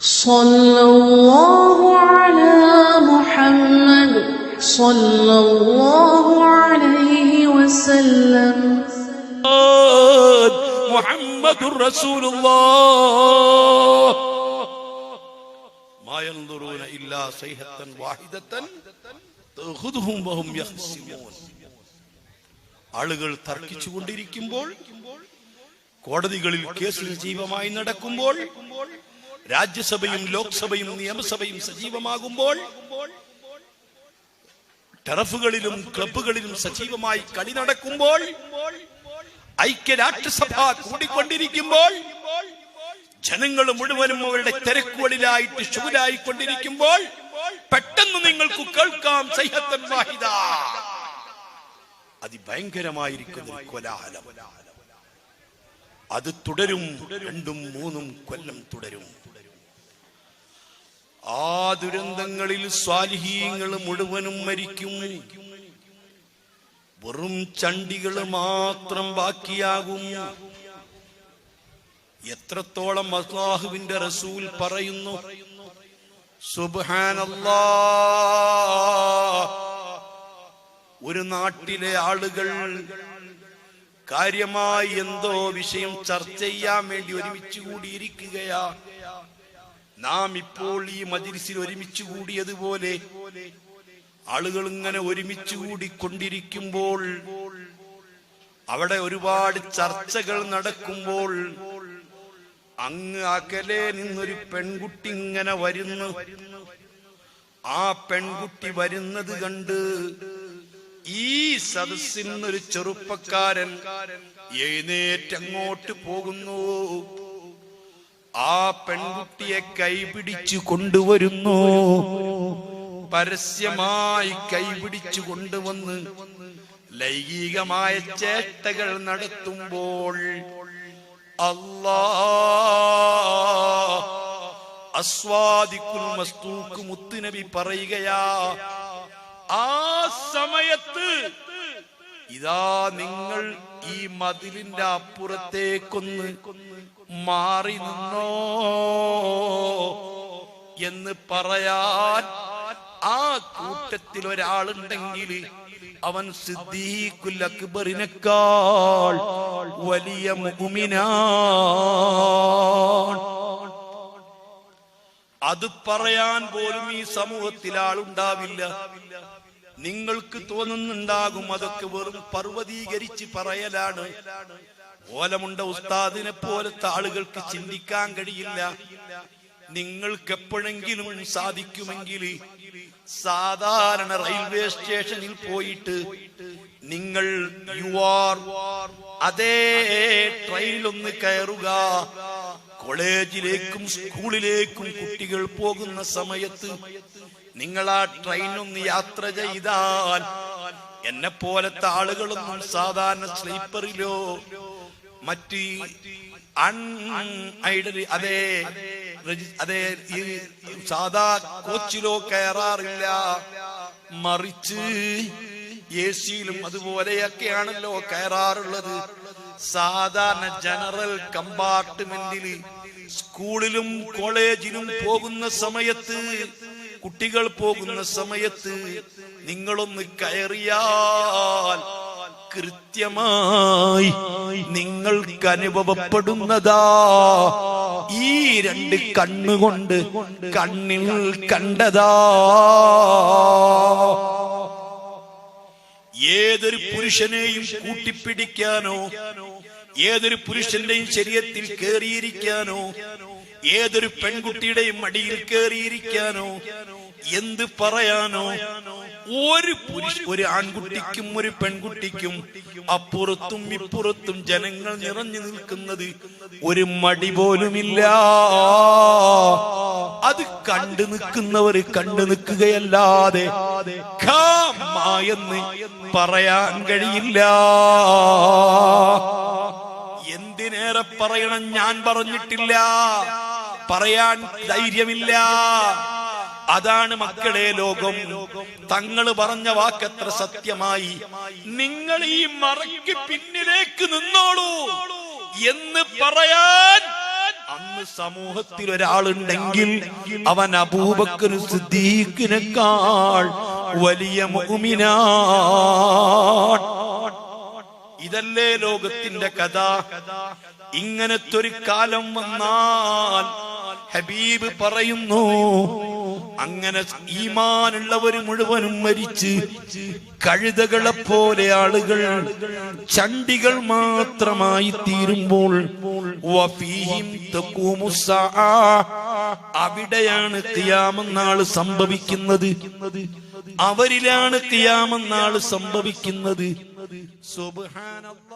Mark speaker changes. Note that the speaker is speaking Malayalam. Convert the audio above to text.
Speaker 1: صلى الله على محمد صلى الله عليه وسلم
Speaker 2: محمد رسول الله ما ينظرون إلا صيحة واحدة تأخذهم وهم يخصمون ആളുകൾ തർക്കിച്ചു കൊണ്ടിരിക്കുമ്പോൾ കോടതികളിൽ കേസ് സജീവമായി നടക്കുമ്പോൾ രാജ്യസഭയും ലോക്സഭയും നിയമസഭയും സജീവമാകുമ്പോൾ ടറഫുകളിലും ക്ലബുകളിലും സജീവമായി കളി നടക്കുമ്പോൾ ഐക്യരാഷ്ട്രസഭ കൂടിക്കൊണ്ടിരിക്കുമ്പോൾ ജനങ്ങൾ മുഴുവനും അവരുടെ തിരക്കുകളിലായിട്ട് ശുഭരായിക്കൊണ്ടിരിക്കുമ്പോൾ പെട്ടെന്ന് നിങ്ങൾക്ക് കേൾക്കാം സൈഹത്തൻ വാഹിദ. അതിഭയങ്കരമായിരിക്കുന്ന ഭയങ്കരമായിരിക്കുന്ന കോലാഹലം. അത് തുടരും രണ്ടും മൂന്നും കൊല്ലം തുടരും. ആ ദുരന്തങ്ങളിൽ സ്വാലിഹീങ്ങൾ മുഴുവനും മരിക്കും. വെറും ചണ്ടികൾ മാത്രം ബാക്കിയാകും. എത്രത്തോളം അള്ളാഹുവിന്റെ റസൂൽ പറയുന്നു? സുബാനല്ലാ ഒരു നാട്ടിലെ ആളുകൾ കാര്യമായി എന്തോ വിഷയം ചർച്ച ചെയ്യാൻ വേണ്ടി ഒരുമിച്ച് കൂടിയിരിക്കുകയാ. നാം ഇപ്പോൾ ഈ മജിരിസിൽ ഒരുമിച്ച് കൂടിയതുപോലെ ആളുകൾ ഇങ്ങനെ ഒരുമിച്ച് കൂടിക്കൊണ്ടിരിക്കുമ്പോൾ അവിടെ ഒരുപാട് ചർച്ചകൾ നടക്കുമ്പോൾ അങ്ങ് അകലെ നിന്നൊരു പെൺകുട്ടി ഇങ്ങനെ വരുന്നു. ആ പെൺകുട്ടി വരുന്നത് കണ്ട് ഈ സദസ്സിൽ നിന്നൊരു ചെറുപ്പക്കാരൻ എഴുന്നേറ്റങ്ങോട്ട് പോകുന്നു. ആ പെൺകുട്ടിയെ കൈപിടിച്ചു കൊണ്ടുവരുന്നു. പരസ്യമായി കൈപിടിച്ചു കൊണ്ടുവന്ന് ലൈംഗികമായ ചേഷ്ടകൾ നടത്തുമ്പോൾ അല്ലാ അസ്വാദിക്കുൽ മസ്തൂക്ക് മുത്തുനബി പറയുകയാ ആ സമയത്ത് ഇതാ നിങ്ങൾ ഈ മതിലിന്റെ അപ്പുറത്തേക്കൊന്ന് മാറി നിന്നോ എന്ന് പറയാൻ ആ കൂട്ടത്തിൽ ഒരാളുണ്ടെങ്കിൽ അവൻ സിദ്ദീഖുൽ അക്ബറിനേക്കാൾ വലിയ മുഅ്മിനാൻ അത് പറയാൻ പോലും ഈ സമൂഹത്തിൽ ആളുണ്ടാവില്ല. നിങ്ങൾക്ക് തോന്നുന്നുണ്ടാകും അതൊക്കെ വെറും പർവതീകരിച്ച് പറയലാണ്. ഓലമുണ്ട ഉസ്താദിനെ പോലത്തെ ആളുകൾക്ക് ചിന്തിക്കാൻ കഴിയില്ല. നിങ്ങൾക്ക് എപ്പോഴെങ്കിലും സാധിക്കുമെങ്കിൽ സാധാരണ റെയിൽവേ സ്റ്റേഷനിൽ പോയിട്ട് നിങ്ങൾ യു ആർ അതേ ട്രെയിനിലൊന്ന് കയറുക. കോളേജിലേക്കും സ്കൂളിലേക്കും കുട്ടികൾ പോകുന്ന സമയത്ത് നിങ്ങൾ ആ ട്രെയിനൊന്ന് യാത്ര ചെയ്താൽ എന്നെ പോലത്തെ ആളുകളൊന്നും സാധാരണ സ്ലീപ്പറിലോ മറ്റ് അൺ ഐഡൽ അതേ അതേ ഈ സാധാ കോച്ചിലോ കയറാറില്ല. മറിച്ച് എ സിയിലും അതുപോലെയൊക്കെയാണല്ലോ കയറാറുള്ളത്. സാധാരണ ജനറൽ കമ്പാർട്ട്മെന്റിൽ സ്കൂളിലും കോളേജിലും പോകുന്ന സമയത്ത് കുട്ടികൾ പോകുന്ന സമയത്ത് നിങ്ങളൊന്ന് കയറിയാൽ കൃത്യമായി നിങ്ങൾക്ക് അനുഭവപ്പെടുന്നതാ. ഈ രണ്ട് കണ്ണുകൊണ്ട് കണ്ണിൽ കണ്ടതാ. ഏതൊരു പുരുഷനെയും കൂട്ടിപ്പിടിക്കാനോ ഏതൊരു പുരുഷന്റെയും ശരീരത്തിൽ കയറിയിരിക്കാനോ ഏതൊരു പെൺകുട്ടിയുടെയും മടിയിൽ കയറിയിരിക്കാനോ എന്ത് പറയാനോ? ഒരു പുരുഷ ഒരു ആൺകുട്ടിക്കും ഒരു പെൺകുട്ടിക്കും അപ്പുറത്തും ഇപ്പുറത്തും ജനങ്ങൾ നിറഞ്ഞു നിൽക്കുന്നത് ഒരു മടി പോലുമില്ല. അത് കണ്ടു നിൽക്കുന്നവര് കണ്ടു നിൽക്കുകയല്ലാതെ എന്ന് പറയാൻ കഴിയില്ല. എന്തിനേറെ പറയണം ഞാൻ പറഞ്ഞിട്ടില്ല. പറയാൻ ധൈര്യമില്ല. അതാണ് മക്കളെ ലോകം. തങ്ങൾ പറഞ്ഞ വാക്കത്ര സത്യമായി. നിങ്ങൾ ഈ മറയ്ക്ക് പിന്നിലേക്ക് നിന്നോളൂ എന്ന് പറയാൻ അന്ന് സമൂഹത്തിൽ ഒരാളുണ്ടെങ്കിൽ അവൻ അബൂബക്കർ സിദ്ദീഖിനേക്കാൾ വലിയ മുഅ്മിനാൻ. ഇതല്ലേ ലോകത്തിന്റെ കഥ. ഇങ്ങനത്തെ ഒരു കാലം വന്നാൽ ഹബീബ് പറയുന്നു അങ്ങനെ ഈമാനുള്ളവർ മുഴുവനും മരിച്ച് കഴുതകളെ പോലെ ആളുകൾ ചണ്ടികൾ മാത്രമായി തീരുമ്പോൾ. അവിടെയാണ് കിയാമെന്നാൾ സംഭവിക്കുന്നത് അവരിലാണ് കിയാമെന്നാൾ സംഭവിക്കുന്നത് സുബ്ഹാനല്ലാഹ്